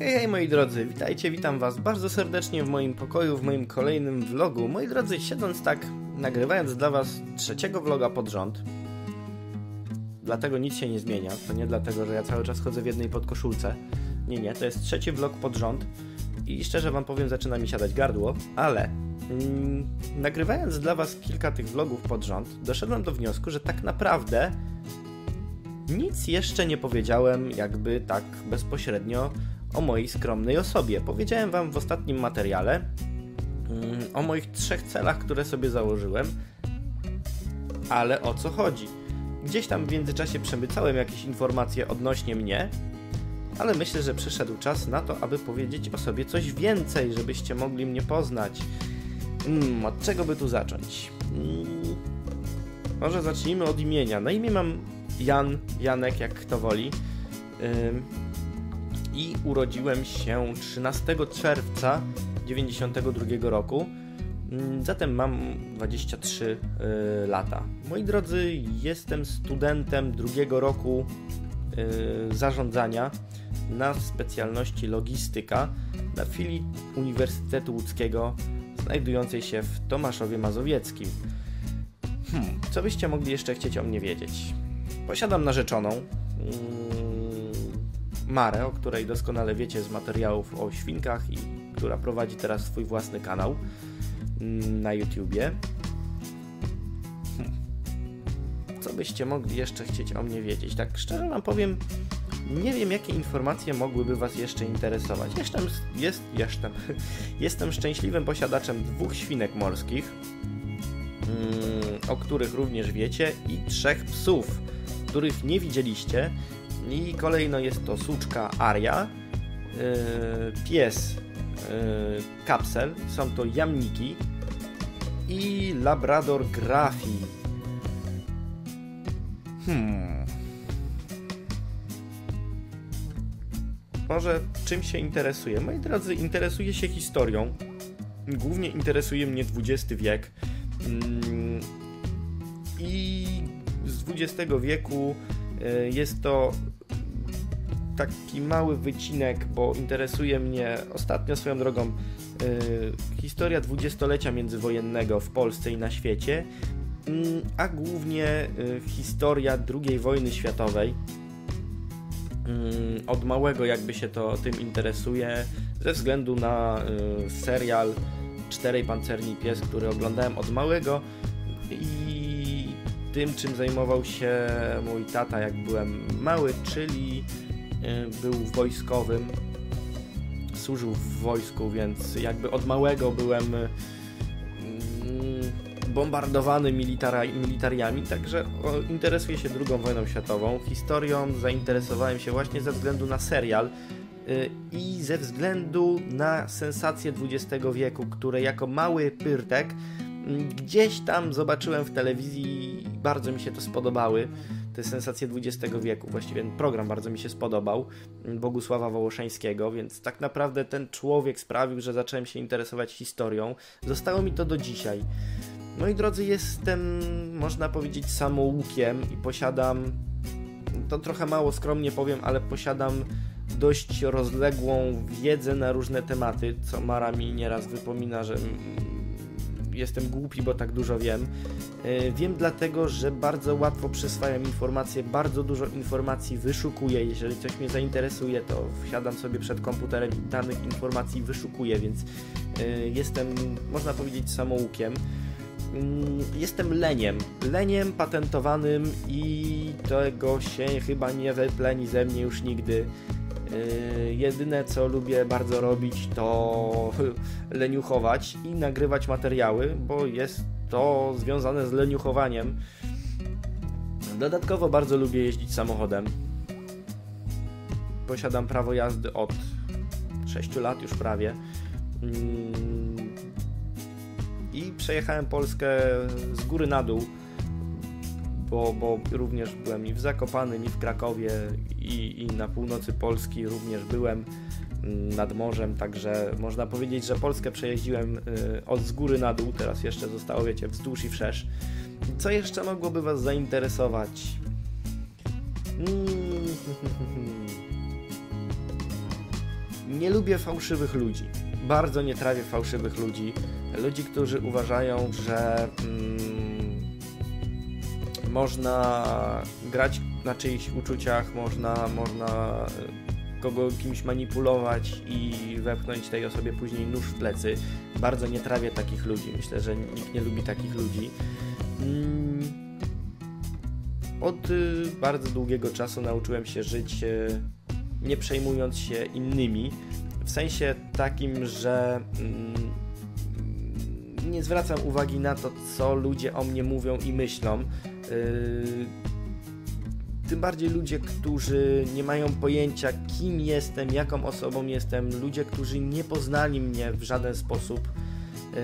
Hej, hej moi drodzy, witajcie, witam was bardzo serdecznie w moim pokoju, w moim kolejnym vlogu. Moi drodzy, siedząc tak, nagrywając dla was trzeciego vloga pod rząd, dlatego nic się nie zmienia, to nie dlatego, że ja cały czas chodzę w jednej podkoszulce. Nie, nie, to jest trzeci vlog pod rząd i szczerze wam powiem, zaczyna mi siadać gardło, ale mm, nagrywając dla was kilka tych vlogów pod rząd, doszedłem do wniosku, że tak naprawdę nic jeszcze nie powiedziałem jakby tak bezpośrednio o mojej skromnej osobie. Powiedziałem Wam w ostatnim materiale mm, o moich trzech celach, które sobie założyłem, ale o co chodzi? Gdzieś tam w międzyczasie przemycałem jakieś informacje odnośnie mnie, ale myślę, że przyszedł czas na to, aby powiedzieć o sobie coś więcej, żebyście mogli mnie poznać. Hmm, od czego by tu zacząć? Hmm, może zacznijmy od imienia. Na imię mam Jan, Janek, jak kto woli i urodziłem się 13 czerwca 92 roku. Mm, zatem mam 23 y, lata. Moi drodzy, jestem studentem drugiego roku y, zarządzania na specjalności logistyka na filii Uniwersytetu Łódzkiego znajdującej się w Tomaszowie Mazowieckim. Hmm, co byście mogli jeszcze chcieć o mnie wiedzieć? Posiadam narzeczoną. Mm, Marę, o której doskonale wiecie z materiałów o świnkach i która prowadzi teraz swój własny kanał mm, na YouTubie. Hmm. Co byście mogli jeszcze chcieć o mnie wiedzieć? Tak szczerze wam powiem, nie wiem jakie informacje mogłyby was jeszcze interesować. Jestem, jest, jestem, jestem szczęśliwym posiadaczem dwóch świnek morskich, mm, o których również wiecie, i trzech psów, których nie widzieliście, i kolejno jest to suczka Aria, yy, pies yy, Kapsel, są to jamniki i Labrador Grafi. Hmm. Może czym się interesuje? Moi drodzy, interesuję się historią. Głównie interesuje mnie XX wiek. Mm, I z XX wieku y, jest to taki mały wycinek, bo interesuje mnie ostatnio swoją drogą yy, historia dwudziestolecia międzywojennego w Polsce i na świecie, yy, a głównie yy, historia II wojny światowej. Mm, od małego jakby się to tym interesuje, ze względu na y, serial Czterej Pancerni Pies, który oglądałem od małego i tym, czym zajmował się mój tata, jak byłem mały, czyli był wojskowym, służył w wojsku, więc jakby od małego byłem y, mm, bombardowany militariami, także interesuję się II wojną światową. Historią zainteresowałem się właśnie ze względu na serial y, i ze względu na sensacje XX wieku, które jako mały pyrtek mm, gdzieś tam zobaczyłem w telewizji i bardzo mi się to spodobały te sensacje XX wieku. Właściwie ten program bardzo mi się spodobał, Bogusława Wołoszeńskiego, więc tak naprawdę ten człowiek sprawił, że zacząłem się interesować historią. Zostało mi to do dzisiaj. Moi drodzy, jestem, można powiedzieć, samoukiem i posiadam, to trochę mało skromnie powiem, ale posiadam dość rozległą wiedzę na różne tematy, co Mara mi nieraz wypomina, że jestem głupi, bo tak dużo wiem. E, wiem dlatego, że bardzo łatwo przyswajam informacje, bardzo dużo informacji wyszukuję. Jeżeli coś mnie zainteresuje, to wsiadam sobie przed komputerem i danych informacji wyszukuję, więc e, jestem, można powiedzieć, samoukiem. Mm, jestem leniem. Leniem patentowanym i tego się chyba nie wypleni ze mnie już nigdy. Yy, jedyne co lubię bardzo robić to leniuchować i nagrywać materiały, bo jest to związane z leniuchowaniem. Dodatkowo bardzo lubię jeździć samochodem. Posiadam prawo jazdy od 6 lat już prawie. Mm, I przejechałem Polskę z góry na dół bo, bo również byłem i w Zakopanym, i w Krakowie, i, i na północy Polski również byłem mm, nad morzem, także można powiedzieć, że Polskę przejeździłem y, od z góry na dół, teraz jeszcze zostało, wiecie, wzdłuż i wszerz. Co jeszcze mogłoby Was zainteresować? Mm, nie lubię fałszywych ludzi. Bardzo nie trawię fałszywych ludzi. Ludzi, którzy uważają, że mm, można grać na czyichś uczuciach, można, można kogo kimś manipulować i wepchnąć tej osobie później nóż w plecy. Bardzo nie trawię takich ludzi. Myślę, że nikt nie lubi takich ludzi. Mm, od y, bardzo długiego czasu nauczyłem się żyć y, nie przejmując się innymi. W sensie takim, że mm, nie zwracam uwagi na to, co ludzie o mnie mówią i myślą. Tym bardziej ludzie, którzy nie mają pojęcia, kim jestem, jaką osobą jestem, ludzie, którzy nie poznali mnie w żaden sposób, yy,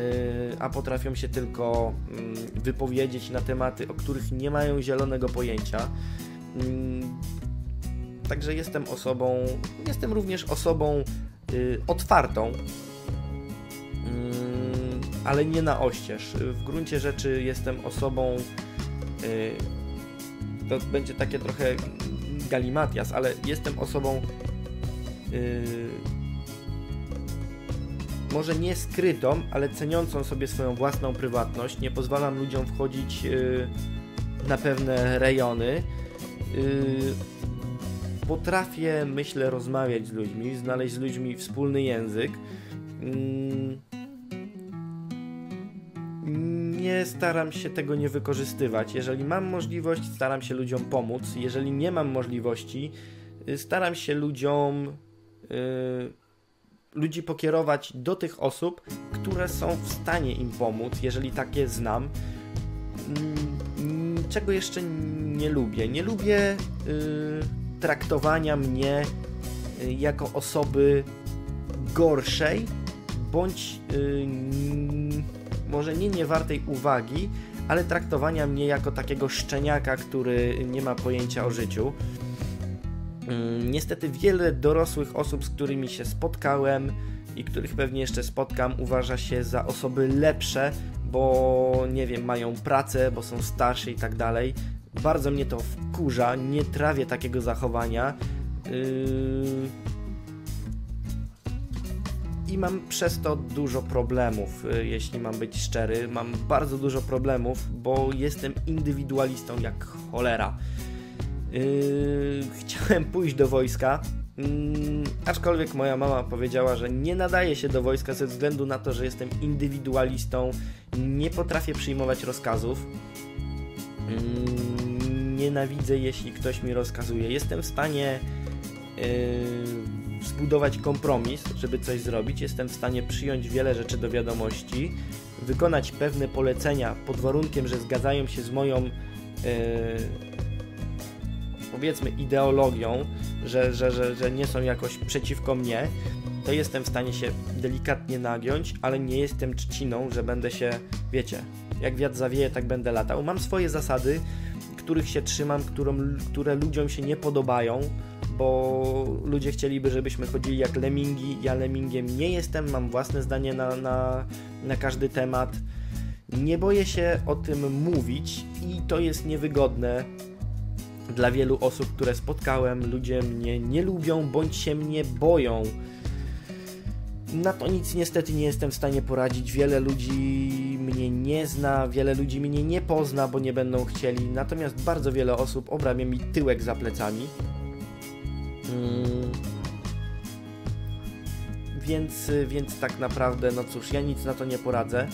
a potrafią się tylko mm, wypowiedzieć na tematy, o których nie mają zielonego pojęcia. Mm, także jestem osobą, jestem również osobą yy, otwartą, mm, ale nie na oścież. W gruncie rzeczy jestem osobą yy, to będzie takie trochę galimatias, ale jestem osobą yy, może nie skrytą, ale ceniącą sobie swoją własną prywatność. Nie pozwalam ludziom wchodzić yy, na pewne rejony. Yy, potrafię, myślę, rozmawiać z ludźmi, znaleźć z ludźmi wspólny język. Yy, nie staram się tego nie wykorzystywać. Jeżeli mam możliwość, staram się ludziom pomóc. Jeżeli nie mam możliwości, y, staram się ludziom yy, ludzi pokierować do tych osób, które są w stanie im pomóc, jeżeli takie znam. Yy, czego jeszcze nie lubię? Nie lubię yy, traktowania mnie y, jako osoby gorszej bądź y, może nie niewartej uwagi, ale traktowania mnie jako takiego szczeniaka, który nie ma pojęcia o życiu. Mm, niestety wiele dorosłych osób, z którymi się spotkałem i których pewnie jeszcze spotkam, uważa się za osoby lepsze, bo nie wiem, mają pracę, bo są starsi i tak dalej. Bardzo mnie to wkurza, nie trawię takiego zachowania. Yy i mam przez to dużo problemów, y, jeśli mam być szczery. Mam bardzo dużo problemów, bo jestem indywidualistą jak cholera. Yy, chciałem pójść do wojska, yy, aczkolwiek moja mama powiedziała, że nie nadaje się do wojska ze względu na to, że jestem indywidualistą, nie potrafię przyjmować rozkazów. Yy, nienawidzę, jeśli ktoś mi rozkazuje. Jestem w stanie yy, zbudować kompromis, żeby coś zrobić. Jestem w stanie przyjąć wiele rzeczy do wiadomości, wykonać pewne polecenia pod warunkiem, że zgadzają się z moją yy, powiedzmy ideologią, że, że, że, że nie są jakoś przeciwko mnie, to jestem w stanie się delikatnie nagiąć, ale nie jestem trzciną, że będę się, wiecie, jak wiatr zawieje, tak będę latał. Mam swoje zasady, których się trzymam, którą, które ludziom się nie podobają, bo ludzie chcieliby, żebyśmy chodzili jak lemingi. Ja lemingiem nie jestem, mam własne zdanie na, na, na każdy temat. Nie boję się o tym mówić i to jest niewygodne dla wielu osób, które spotkałem. Ludzie mnie nie lubią bądź się mnie boją. Na to nic niestety nie jestem w stanie poradzić. Wiele ludzi mnie nie zna, wiele ludzi mnie nie pozna, bo nie będą chcieli. Natomiast bardzo wiele osób obrabia mi tyłek za plecami. Mm. Więc, więc tak naprawdę, no cóż, ja nic na to nie poradzę.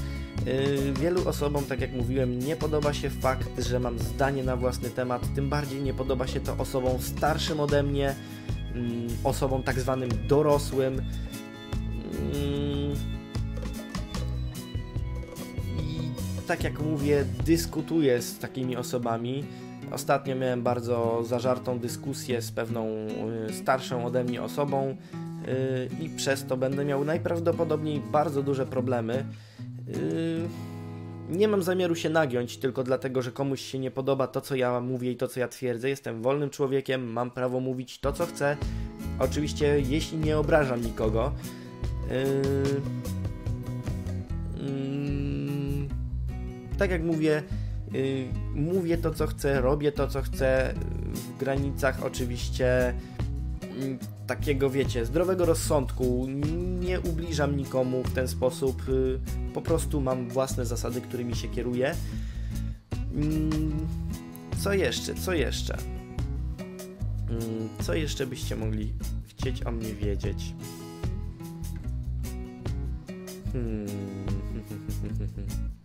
Yy, wielu osobom, tak jak mówiłem, nie podoba się fakt, że mam zdanie na własny temat, tym bardziej nie podoba się to osobom starszym ode mnie, mm, osobom tak zwanym dorosłym. Mm. I tak jak mówię, dyskutuję z takimi osobami Ostatnio miałem bardzo zażartą dyskusję z pewną y, starszą ode mnie osobą y, i przez to będę miał najprawdopodobniej bardzo duże problemy. Y, nie mam zamiaru się nagiąć tylko dlatego, że komuś się nie podoba to, co ja mówię i to, co ja twierdzę. Jestem wolnym człowiekiem, mam prawo mówić to, co chcę. Oczywiście, jeśli nie obrażam nikogo. Mm, tak jak mówię, mówię to, co chcę, robię to, co chcę, w granicach oczywiście mm, takiego, wiecie, zdrowego rozsądku, nie ubliżam nikomu w ten sposób, y, po prostu mam własne zasady, którymi się kieruję. Mm, co jeszcze? Co jeszcze? Mm, co jeszcze byście mogli chcieć o mnie wiedzieć? Hmm.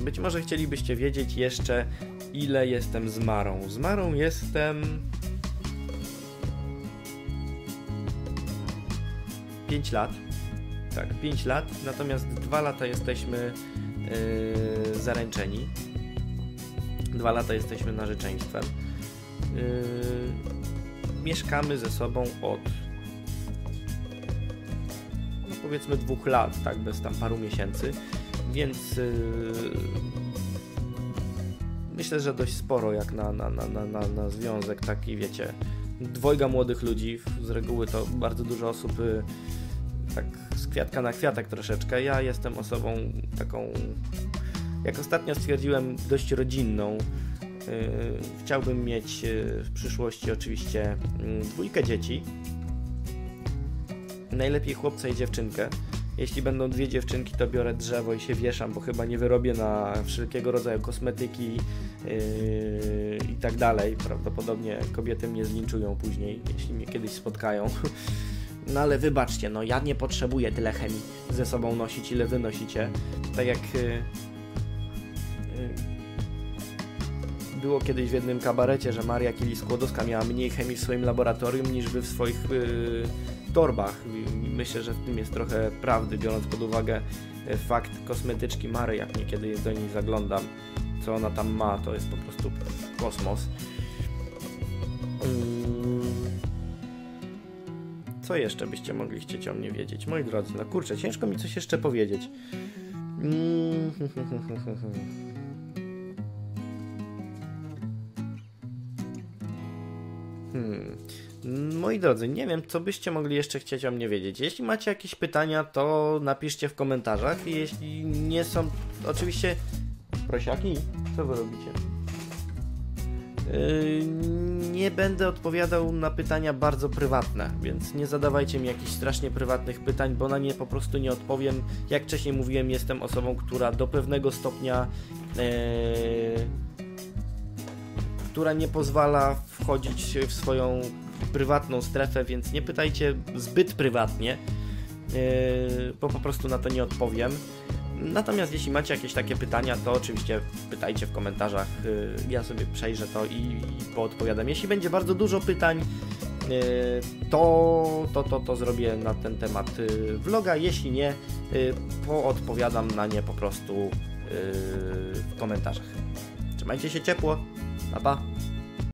Być może chcielibyście wiedzieć jeszcze, ile jestem z Marą. Z Marą jestem 5 lat. Tak, 5 lat, natomiast 2 lata jesteśmy yy, zaręczeni. 2 lata jesteśmy narzeczeństwem. Yy, mieszkamy ze sobą od no powiedzmy dwóch lat, tak, bez tam paru miesięcy, więc yy, myślę, że dość sporo jak na, na, na, na, na, związek taki, wiecie, dwojga młodych ludzi, z reguły to bardzo dużo osób yy, tak z kwiatka na kwiatek troszeczkę. Ja jestem osobą taką, jak ostatnio stwierdziłem, dość rodzinną. Yy, chciałbym mieć yy, w przyszłości oczywiście yy, dwójkę dzieci. Najlepiej chłopca i dziewczynkę. Jeśli będą dwie dziewczynki, to biorę drzewo i się wieszam, bo chyba nie wyrobię na wszelkiego rodzaju kosmetyki yy, i tak dalej. Prawdopodobnie kobiety mnie zlinczują później, jeśli mnie kiedyś spotkają. No ale wybaczcie, no ja nie potrzebuję tyle chemii ze sobą nosić, ile wy nosicie. Tak jak yy, yy, było kiedyś w jednym kabarecie, że Maria Kili-Skłodowska miała mniej chemii w swoim laboratorium niż wy w swoich yy, torbach. Myślę, że w tym jest trochę prawdy, biorąc pod uwagę fakt kosmetyczki Mary, jak niekiedy do niej zaglądam, co ona tam ma, to jest po prostu kosmos. Co jeszcze byście mogli chcieć o mnie wiedzieć? Moi drodzy, no kurczę, ciężko mi coś jeszcze powiedzieć. Hmm. Moi drodzy, nie wiem, co byście mogli jeszcze chcieć o mnie wiedzieć. Jeśli macie jakieś pytania, to napiszcie w komentarzach. Jeśli nie są, oczywiście. Prosiaki, co wy robicie? Yy, nie będę odpowiadał na pytania bardzo prywatne, więc nie zadawajcie mi jakichś strasznie prywatnych pytań, bo na nie po prostu nie odpowiem. Jak wcześniej mówiłem, jestem osobą, która do pewnego stopnia. Yy, która nie pozwala wchodzić w swoją prywatną strefę, więc nie pytajcie zbyt prywatnie, yy, bo po prostu na to nie odpowiem. Natomiast jeśli macie jakieś takie pytania, to oczywiście pytajcie w komentarzach. Y, ja sobie przejrzę to i, poodpowiadam. Jeśli będzie bardzo dużo pytań, y, to, to, to, to zrobię na ten temat vloga. Jeśli nie, poodpowiadam na nie po prostu w komentarzach. Trzymajcie się ciepło. Pa, pa.